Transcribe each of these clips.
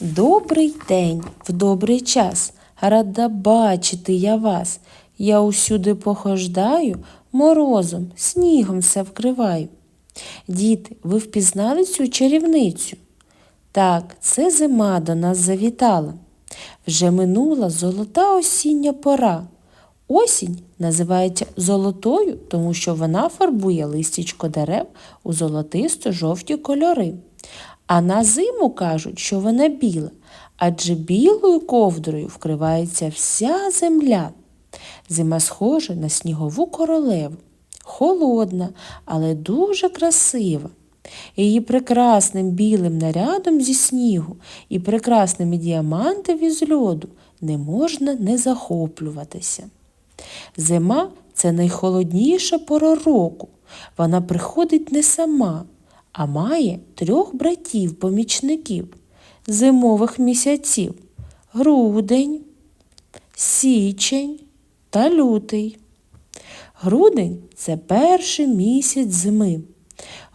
Добрий день, в добрий час. Рада бачити я вас. Я усюди похождаю, морозом, снігом все вкриваю. Діти, ви впізнали цю чарівницю? Так, це зима до нас завітала. Вже минула золота осіння пора. Осінь називається золотою, тому що вона фарбує листячко дерев у золотисто-жовті кольори. А на зиму кажуть, що вона біла, адже білою ковдрою вкривається вся земля. Зима схожа на снігову королеву, холодна, але дуже красива. Її прекрасним білим нарядом зі снігу і прекрасними діамантами з льоду не можна не захоплюватися. Зима це найхолодніша пора року. Вона приходить не сама, а має трьох братів-помічників зимових місяців грудень, січень та лютий. Грудень це перший місяць зими.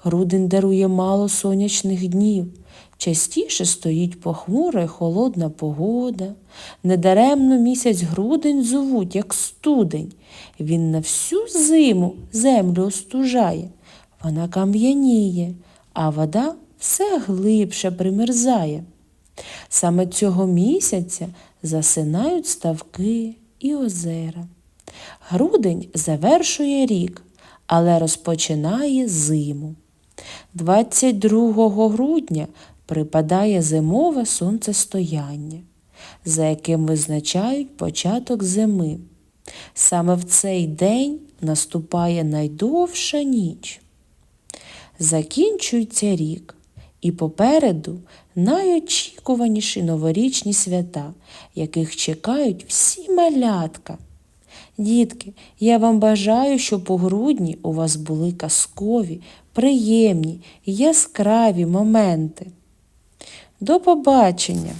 Грудень дарує мало сонячних днів. Частіше стоїть похмура й холодна погода. Недаремно місяць грудень зовуть, як студень. Він на всю зиму землю остужає. Вона кам'яніє, а вода все глибше примерзає. Саме цього місяця засинають ставки і озера. Грудень завершує рік, але розпочинає зиму. 22 грудня припадає зимове сонцестояння, за яким визначають початок зими. Саме в цей день наступає найдовша ніч. Закінчується рік, і попереду найочікуваніші новорічні свята, яких чекають всі малятка. Дітки, я вам бажаю, щоб у грудні у вас були казкові, приємні, яскраві моменти. До побачення!